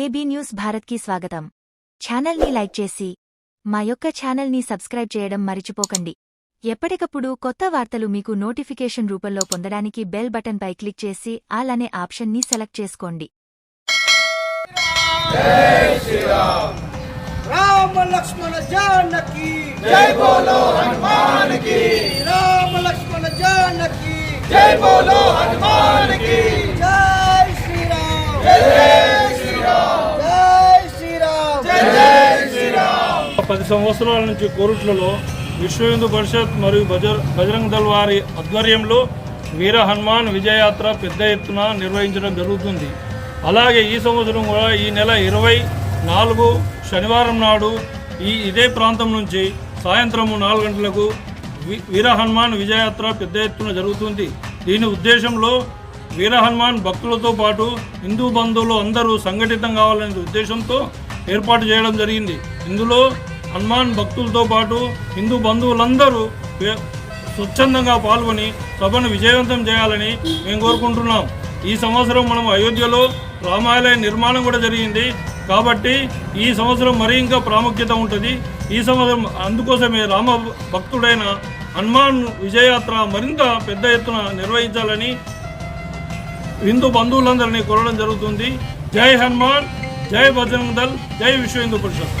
AB news భారత్కి స్వాగతం. ఛానల్ని లైక్ చేసి మా యొక్క ఛానల్ని సబ్స్క్రైబ్ చేయడం మరిచిపోకండి. ఎప్పటికప్పుడు కొత్త వార్తలు మీకు నోటిఫికేషన్ రూపంలో పొందడానికి బెల్ బటన్పై క్లిక్ చేసి ఆల్ అనే ఆప్షన్ని సెలెక్ట్ చేసుకోండి. రామ లక్ష్మణ జానకి జై బోలో హనుమాన్కి రామ లక్ష్మణ జానకి జై బోలో హనుమాన్కి జై శ్రీరామ్ జై జై శ్రీరామ్ జై శ్రీరామ్ జై జై శ్రీరామ్ పది సంవత్సరాల నుంచి కోరుట్లలో విశ్వ హిందూ పరిషత్ మరియు బజ బజరంగ దళ్ వారి ఆధ్వర్యంలో వీర హనుమాన్ విజయయాత్ర పెద్ద ఎత్తున నిర్వహించడం జరుగుతుంది. అలాగే ఈ సంవత్సరం కూడా ఈ నెల ఇరవై నాలుగు శనివారం నాడు ఈ ఇదే ప్రాంతం నుంచి సాయంత్రం నాలుగు గంటలకు వీర హనుమాన్ విజయయాత్ర పెద్ద ఎత్తున జరుగుతుంది. దీని ఉద్దేశంలో వీర హనుమాన్ భక్తులతో పాటు హిందూ బంధువులు అందరూ సంఘటితం కావాలనే ఉద్దేశంతో ఏర్పాటు చేయడం జరిగింది. ఇందులో హనుమాన్ భక్తులతో పాటు హిందూ బంధువులందరూ స్వచ్ఛందంగా పాల్గొని సభను విజయవంతం చేయాలని మేము కోరుకుంటున్నాం. ఈ సంవత్సరం మనం అయోధ్యలో రామాలయ నిర్మాణం కూడా జరిగింది. కాబట్టి ఈ సంవత్సరం మరీ ఇంకా ప్రాముఖ్యత ఉంటుంది. ఈ సంవత్సరం అందుకోసమే రామ భక్తుడైన హనుమాన్ విజయయాత్ర మరింత పెద్ద ఎత్తున నిర్వహించాలని హిందూ బంధువులందరినీ కోరడం జరుగుతుంది. జై హనుమాన్! జై బజరంగ్ దళ్ జై విశ్వ హిందూ పరిషత్